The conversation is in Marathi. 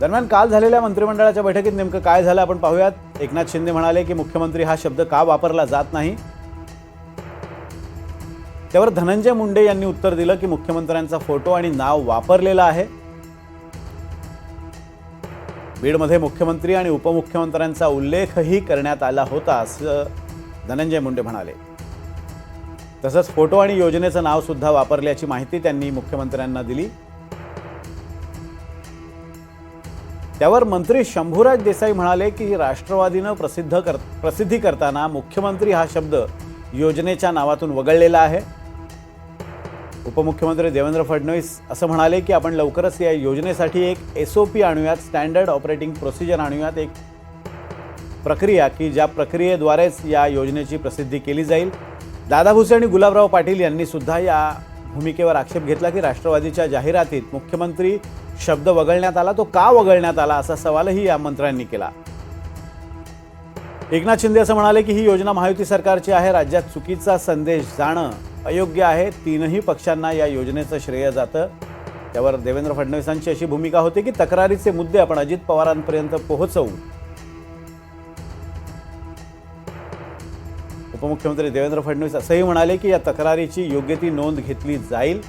दरम्यान काल झालेल्या मंत्रिमंडळाच्या बैठकीत नेमकं काय झालं आपण पाहूयात. एकनाथ शिंदे म्हणाले की मुख्यमंत्री हा शब्द का वापरला जात नाही? त्यावर धनंजय मुंडे यांनी उत्तर दिलं की मुख्यमंत्र्यांचा फोटो आणि नाव वापरलेलं आहे. बीडमध्ये मुख्यमंत्री आणि उपमुख्यमंत्र्यांचा उल्लेखही करण्यात आला होता असं धनंजय मुंडे म्हणाले. तसंच फोटो आणि योजनेचं नाव सुद्धा वापरल्याची माहिती त्यांनी मुख्यमंत्र्यांना दिली. त्यावर मंत्री शंभूराज देसाई म्हणाले की राष्ट्रवादीनं प्रसिद्ध कर प्रसिद्धी करताना मुख्यमंत्री हा शब्द योजनेच्या नावातून वगळलेला आहे. उपमुख्यमंत्री देवेंद्र फडणवीस असं म्हणाले की आपण लवकरच या योजनेसाठी एक एस ओ पी आणूयात स्टँडर्ड ऑपरेटिंग प्रोसिजर आणूयात एक प्रक्रिया की ज्या प्रक्रियेद्वारेच या योजनेची प्रसिद्धी केली जाईल. दादा भुसे आणि गुलाबराव पाटील यांनी सुद्धा या भूमिकेवर आक्षेप घेतला की राष्ट्रवादीच्या जाहिरातीत मुख्यमंत्री शब्द वगळण्यात आला तो का वगळण्यात आला असा सवालही या मंत्र्यांनी केला. एकनाथ शिंदे असं म्हणाले की ही योजना महायुती सरकारची आहे राज्यात चुकीचा संदेश जाणं अयोग्य आहे तीनही पक्षांना या योजनेचं श्रेय जातं. त्यावर देवेंद्र फडणवीसांची अशी भूमिका होती की तक्रारीचे मुद्दे आपण अजित पवारांपर्यंत पोहोचवू. उपमुख्यमंत्री देवेंद्र फडणवीस असंही म्हणाले की या तक्रारीची योग्य ती नोंद घेतली जाईल.